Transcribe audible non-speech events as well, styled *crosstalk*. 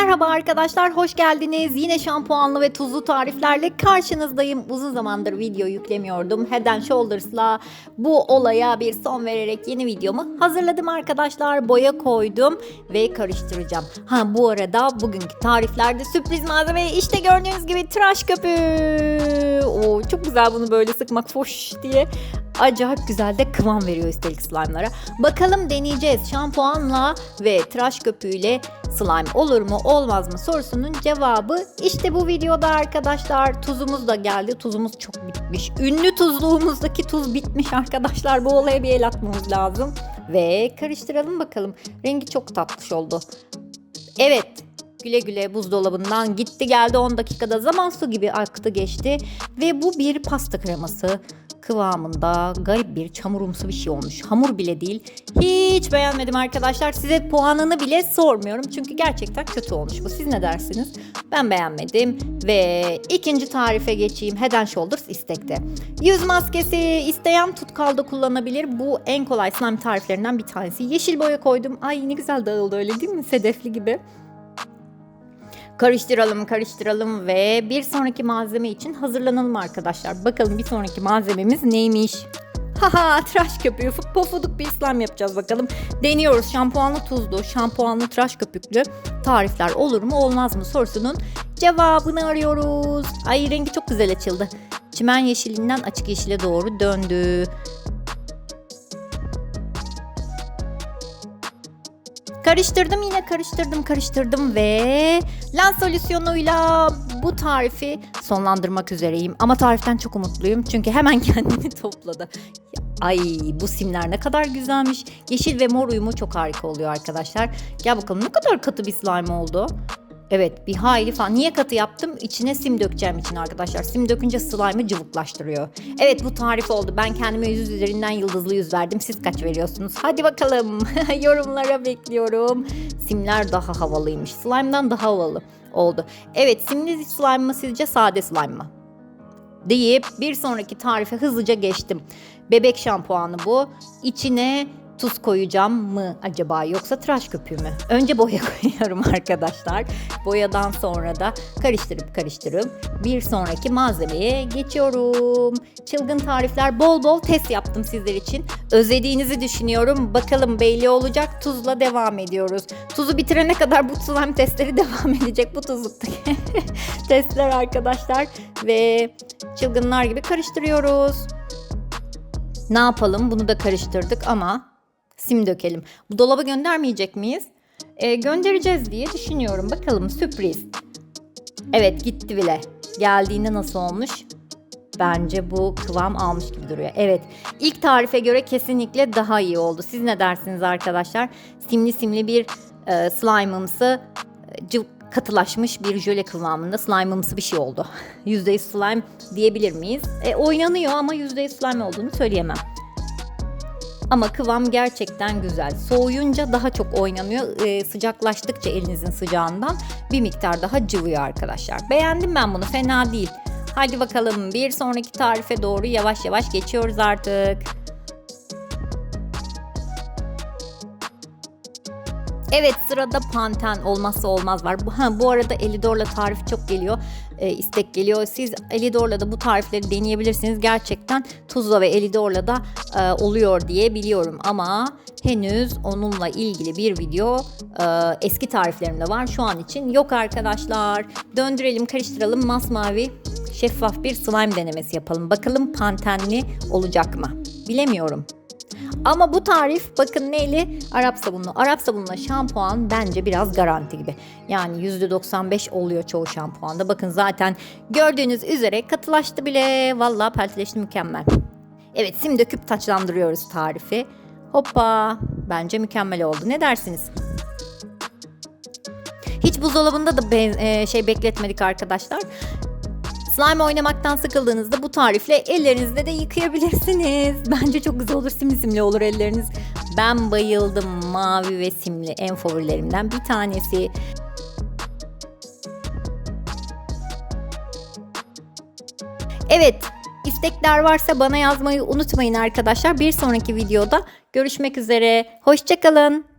Merhaba arkadaşlar, hoş geldiniz. Yine şampuanlı ve tuzlu tariflerle karşınızdayım. Uzun zamandır video yüklemiyordum. Head and Shoulders'la bu olaya bir son vererek yeni videomu hazırladım arkadaşlar. Boya koydum ve karıştıracağım. Ha bu arada bugünkü tariflerde sürpriz malzeme işte gördüğünüz gibi tıraş köpüğü. Oo, çok güzel bunu böyle sıkmak foş diye. Acayip güzel de kıvam veriyor üstelik slime'lara. Bakalım deneyeceğiz. Şampuanla ve tıraş köpüğüyle slime olur mu olmaz mı sorusunun cevabı işte bu videoda arkadaşlar. Tuzumuz da geldi. Tuzumuz çok bitmiş. Ünlü tuzluğumuzdaki tuz bitmiş arkadaşlar. Bu olaya bir el atmamız lazım. Ve karıştıralım bakalım. Rengi çok tatlış oldu. Evet güle güle buzdolabından gitti geldi 10 dakikada zaman su gibi aktı geçti ve bu bir pasta kreması kıvamında garip bir çamurumsu bir şey olmuş. Hamur bile değil. Hiç beğenmedim arkadaşlar. Size puanını bile sormuyorum. Çünkü gerçekten kötü olmuş bu. Siz ne dersiniz? Ben beğenmedim. Ve ikinci tarife geçeyim. Head and Shoulders istekte. Yüz maskesi isteyen tutkalda kullanabilir. Bu en kolay slime tariflerinden bir tanesi. Yeşil boya koydum. Ay ne güzel dağıldı öyle değil mi? Sedefli gibi. Karıştıralım karıştıralım ve bir sonraki malzeme için hazırlanalım arkadaşlar. Bakalım bir sonraki malzememiz neymiş? Haha tıraş köpüğü pofuduk bir slime yapacağız bakalım. Deniyoruz şampuanlı tuzlu, şampuanlı tıraş köpüklü tarifler olur mu olmaz mı sorusunun cevabını arıyoruz. Ay rengi çok güzel açıldı. Çimen yeşilinden açık yeşile doğru döndü. Karıştırdım yine karıştırdım karıştırdım ve lens solüsyonuyla bu tarifi sonlandırmak üzereyim. Ama tariften çok umutluyum çünkü hemen *laughs* kendini topladı. Ay bu simler ne kadar güzelmiş. Yeşil ve mor uyumu çok harika oluyor arkadaşlar. Gel bakalım ne kadar katı bir slime oldu. Evet bir hayli falan. Niye katı yaptım? İçine sim dökeceğim için arkadaşlar. Sim dökünce slime'ı cıvıklaştırıyor. Evet bu tarif oldu. Ben kendime yüz üzerinden yıldızlı yüz verdim. Siz kaç veriyorsunuz? Hadi bakalım. *laughs* Yorumlara bekliyorum. Simler daha havalıymış. Slime'dan daha havalı oldu. Evet simli slime mı sizce sade slime mı? Deyip bir sonraki tarife hızlıca geçtim. Bebek şampuanı bu. İçine tuz koyacağım mı acaba yoksa tıraş köpüğü mü? Önce boya *laughs* koyuyorum arkadaşlar. Boyadan sonra da karıştırıp karıştırıp bir sonraki malzemeye geçiyorum. Çılgın tarifler bol bol test yaptım sizler için. Özlediğinizi düşünüyorum. Bakalım belli olacak. Tuzla devam ediyoruz. Tuzu bitirene kadar bu slime testleri *laughs* devam edecek. Bu tuzluktaki *laughs* testler arkadaşlar. Ve çılgınlar gibi karıştırıyoruz. Ne yapalım? Bunu da karıştırdık ama sim dökelim. Bu dolaba göndermeyecek miyiz? Ee, göndereceğiz diye düşünüyorum. Bakalım sürpriz. Evet gitti bile. Geldiğinde nasıl olmuş? Bence bu kıvam almış gibi duruyor. Evet ilk tarife göre kesinlikle daha iyi oldu. Siz ne dersiniz arkadaşlar? Simli simli bir e, slime'ımsı e, cıvık katılaşmış bir jöle kıvamında slime'ımsı bir şey oldu. *laughs* %100 slime diyebilir miyiz? E, oynanıyor ama %100 slime olduğunu söyleyemem. Ama kıvam gerçekten güzel. Soğuyunca daha çok oynanıyor. Ee, sıcaklaştıkça elinizin sıcağından bir miktar daha cıvıyor arkadaşlar. Beğendim ben bunu fena değil. Hadi bakalım bir sonraki tarife doğru yavaş yavaş geçiyoruz artık. Evet sırada panten olmazsa olmaz var. Bu, ha, bu arada Elidor'la tarif çok geliyor. E, istek geliyor. Siz Elidor'la da bu tarifleri deneyebilirsiniz. Gerçekten tuzla ve Elidor'la da e, oluyor diye biliyorum. Ama henüz onunla ilgili bir video e, eski tariflerimde var. Şu an için yok arkadaşlar. Döndürelim karıştıralım masmavi şeffaf bir slime denemesi yapalım. Bakalım pantenli olacak mı? Bilemiyorum. Ama bu tarif bakın neyli? Arap sabunlu. Arap sabunla şampuan bence biraz garanti gibi. Yani %95 oluyor çoğu şampuanda. Bakın zaten gördüğünüz üzere katılaştı bile. Vallahi pelteleşti mükemmel. Evet sim döküp taçlandırıyoruz tarifi. Hoppa bence mükemmel oldu. Ne dersiniz? Hiç buzdolabında da be- e, şey bekletmedik arkadaşlar. Slime oynamaktan sıkıldığınızda bu tarifle ellerinizde de yıkayabilirsiniz. *laughs* Bence çok güzel olur simli olur elleriniz. Ben bayıldım mavi ve simli en favorilerimden bir tanesi. Evet istekler varsa bana yazmayı unutmayın arkadaşlar. Bir sonraki videoda görüşmek üzere. Hoşçakalın.